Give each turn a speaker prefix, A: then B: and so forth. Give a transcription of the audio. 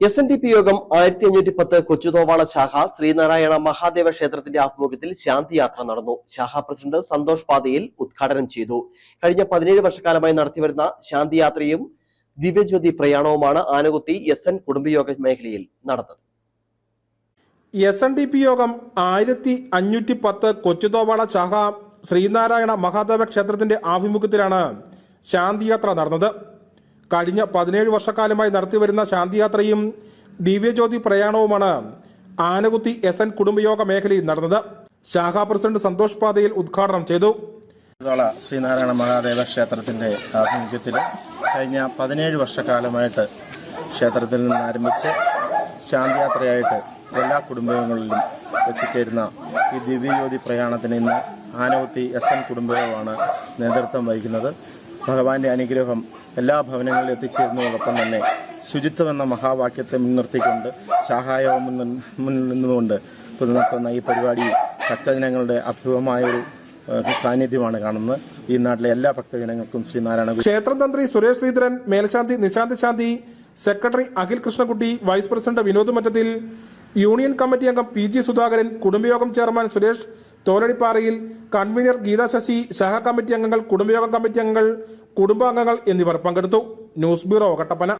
A: S N D P യോഗം ആയിരത്തി അഞ്ഞൂറ്റി പത്ത് കൊച്ചുതോവാള ശാഖ ശ്രീനാരായണ മഹാദേവ ക്ഷേത്രത്തിന്റെ ആഭിമുഖ്യത്തിൽ ശാന്തിയാത്ര നടന്നു. ശാഖ പ്രസിഡന്റ് സന്തോഷ് പാതയിൽ ഉദ്ഘാടനം ചെയ്തു. കഴിഞ്ഞ പതിനേഴ് വർഷക്കാലമായി നടത്തിവരുന്ന ശാന്തിയാത്രയും ദിവ്യജ്യോതി പ്രയാണവുമാണ് ആനകുത്തി എസ് എൻ കുടുംബയോഗ മേഖലയിൽ നടന്നത്.
B: എസ് എൻ ഡി പി യോഗം ആയിരത്തി അഞ്ഞൂറ്റി പത്ത് കൊച്ചുതോവാള ശാഖ ശ്രീനാരായണ മഹാദേവ ക്ഷേത്രത്തിന്റെ ആഭിമുഖ്യത്തിലാണ് ശാന്തിയാത്ര നടന്നത്. കഴിഞ്ഞ പതിനേഴ് വർഷക്കാലമായി നടത്തിവരുന്ന ശാന്തിയാത്രയും ദിവ്യജ്യോതി പ്രയാണവുമാണ് ആനകുത്തി എസ് എൻ കുടുംബയോഗ മേഖലയിൽ നടന്നത്. ശാഖാ പ്രസിഡന്റ് സന്തോഷ് പാതയിൽ ഉദ്ഘാടനം ചെയ്തു.
C: ശ്രീനാരായണ മഹാദേവ ക്ഷേത്രത്തിന്റെ ആഭിമുഖ്യത്തിൽ കഴിഞ്ഞ പതിനേഴ് വർഷക്കാലമായിട്ട് ക്ഷേത്രത്തിൽ നിന്ന് ആരംഭിച്ച് ശാന്തിയാത്രയായിട്ട് എല്ലാ കുടുംബങ്ങളിലും എത്തിച്ചേരുന്ന ഈ ദിവ്യജ്യോതി പ്രയാണത്തിന് ഇന്ന് ആനവത്തി എസ് എൻ കുടുംബയോഗമാണ് നേതൃത്വം വഹിക്കുന്നത്. ഭഗവാന്റെ അനുഗ്രഹം എല്ലാ ഭവനങ്ങളിലും എത്തിച്ചേരുന്നതോടൊപ്പം തന്നെ ശുചിത്വം എന്ന മഹാവാക്യത്തെ മുൻനിർത്തിക്കൊണ്ട് സഹായവും മുന്നിൽ നിന്നുകൊണ്ട് നടത്തുന്ന ഈ പരിപാടി ഭക്തജനങ്ങളുടെ ഒരു സാന്നിധ്യമാണ് കാണുന്നത്. ഈ നാട്ടിലെ എല്ലാ ഭക്തജനങ്ങൾക്കും ശ്രീനാരായണ ക്ഷേത്രതന്ത്രി
B: ക്ഷേത്രം സുരേഷ് ശ്രീധരൻ മേൽശാന്തി നിശാന്ത് ശാന്തി secretary Akhil Krishnakutty vice president Vinod Mattathil union committee അംഗം പി ജി സുധാകരൻ കുടുംബയോഗം ചെയർമാൻ സുരേഷ് തോലടിപ്പാറയിൽ കൺവീനർ ഗീതാ ശശി ശാഖാ കമ്മിറ്റി അംഗങ്ങൾ കുടുംബയോഗ കമ്മിറ്റി അംഗങ്ങൾ കുടുംബാംഗങ്ങൾ എന്നിവർ പങ്കെടുത്തു. News bureau Kattappana.